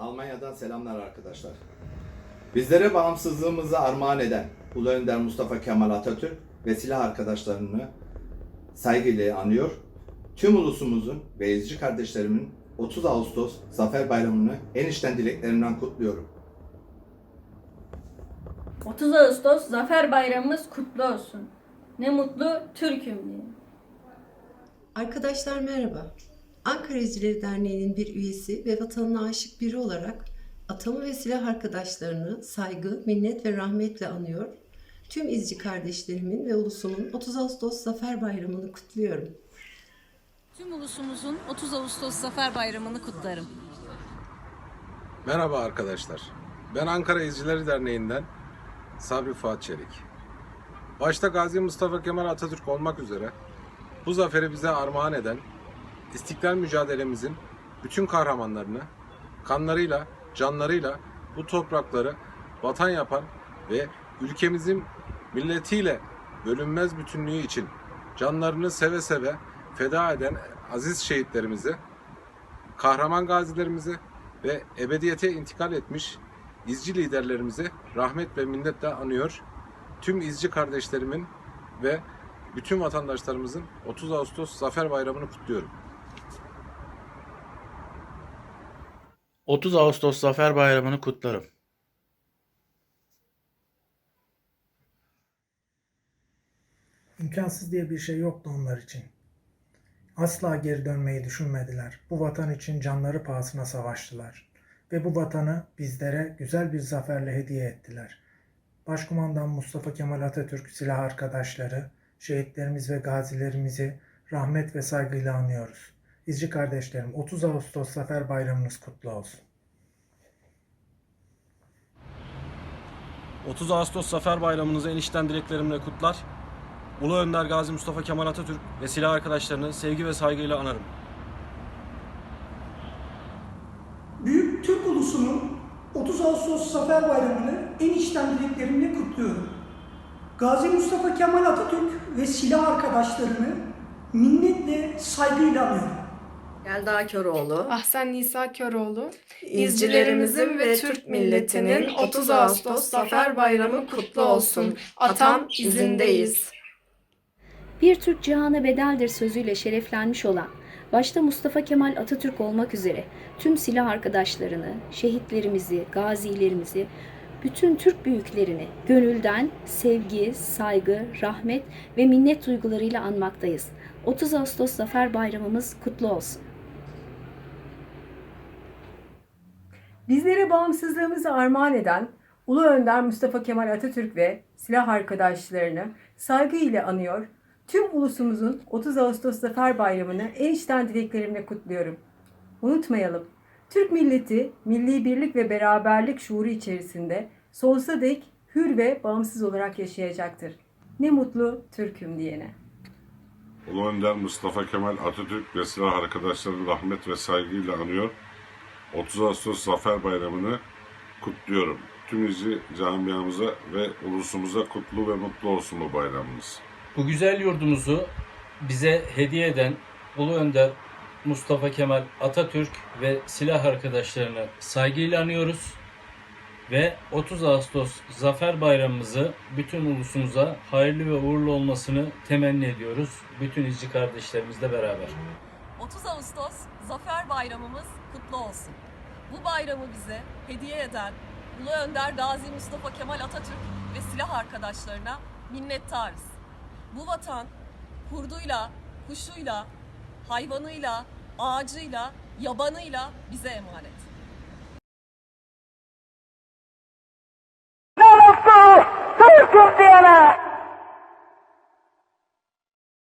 Almanya'dan selamlar arkadaşlar. Bizlere bağımsızlığımızı armağan eden Ulu Önder Mustafa Kemal Atatürk ve silah arkadaşlarını saygıyla anıyor. Tüm ulusumuzun ve izci kardeşlerimin 30 Ağustos Zafer Bayramı'nı en içten dileklerimden kutluyorum. 30 Ağustos Zafer Bayramımız kutlu olsun. Ne mutlu Türk'üm diye. Arkadaşlar merhaba. Ankara İzcileri Derneği'nin bir üyesi ve vatanına aşık biri olarak atamı ve silah arkadaşlarını saygı, minnet ve rahmetle anıyor. Tüm izci kardeşlerimin ve ulusumun 30 Ağustos Zafer Bayramı'nı kutluyorum. Tüm ulusumuzun 30 Ağustos Zafer Bayramı'nı kutlarım. Merhaba arkadaşlar. Ben Ankara İzcileri Derneği'nden Sabri Fuat Çelik. Başta Gazi Mustafa Kemal Atatürk olmak üzere bu zaferi bize armağan eden İstiklal mücadelemizin bütün kahramanlarını kanlarıyla, canlarıyla bu toprakları vatan yapan ve ülkemizin milletiyle bölünmez bütünlüğü için canlarını seve seve feda eden aziz şehitlerimizi kahraman gazilerimizi ve ebediyete intikal etmiş izci liderlerimizi rahmet ve minnetle anıyor. Tüm izci kardeşlerimin ve bütün vatandaşlarımızın 30 Ağustos Zafer Bayramı'nı kutluyorum. 30 Ağustos Zafer Bayramı'nı kutlarım. İmkansız diye bir şey yoktu onlar için. Asla geri dönmeyi düşünmediler. Bu vatan için canları pahasına savaştılar. Ve bu vatanı bizlere güzel bir zaferle hediye ettiler. Başkumandan Mustafa Kemal Atatürk silah arkadaşları, şehitlerimiz ve gazilerimizi rahmet ve saygıyla anıyoruz. İzci kardeşlerim 30 Ağustos Zafer Bayramınız kutlu olsun. 30 Ağustos Zafer Bayramınızı en içten dileklerimle kutlar. Ulu Önder Gazi Mustafa Kemal Atatürk ve silah arkadaşlarını sevgi ve saygıyla anarım. Büyük Türk ulusunun 30 Ağustos Zafer Bayramı'nı en içten dileklerimle kutluyorum. Gazi Mustafa Kemal Atatürk ve silah arkadaşlarını minnetle, saygıyla anıyorum. Yelda Köroğlu, Ahsen Nisa Köroğlu, izcilerimizin ve Türk milletinin 30 Ağustos Zafer Bayramı kutlu olsun. Atam izindeyiz. Bir Türk cihana bedeldir sözüyle şereflenmiş olan, başta Mustafa Kemal Atatürk olmak üzere tüm silah arkadaşlarını, şehitlerimizi, gazilerimizi, bütün Türk büyüklerini gönülden sevgi, saygı, rahmet ve minnet duygularıyla anmaktayız. 30 Ağustos Zafer Bayramımız kutlu olsun. Bizlere bağımsızlığımızı armağan eden Ulu Önder Mustafa Kemal Atatürk ve silah arkadaşlarını saygıyla anıyor. Tüm ulusumuzun 30 Ağustos Zafer Bayramı'nı en içten dileklerimle kutluyorum. Unutmayalım, Türk milleti milli birlik ve beraberlik şuuru içerisinde sonsuza dek hür ve bağımsız olarak yaşayacaktır. Ne mutlu Türk'üm diyene. Ulu Önder Mustafa Kemal Atatürk ve silah arkadaşlarını rahmet ve saygıyla anıyor. 30 Ağustos Zafer Bayramı'nı kutluyorum. Tüm izci camiamıza ve ulusumuza kutlu ve mutlu olsun bu bayramımız. Bu güzel yurdumuzu bize hediye eden Ulu Önder Mustafa Kemal Atatürk ve silah arkadaşlarını saygıyla anıyoruz. Ve 30 Ağustos Zafer Bayramımızı bütün ulusumuza hayırlı ve uğurlu olmasını temenni ediyoruz. Bütün izci kardeşlerimizle beraber. 30 Ağustos Zafer Bayramımız kutlu olsun. Bu bayramı bize hediye eden Ulu Önder Gazi Mustafa Kemal Atatürk ve silah arkadaşlarına minnettarız. Bu vatan kurduyla, kuşuyla, hayvanıyla, ağacıyla, yabanıyla bize emanet. Türk'üm diyene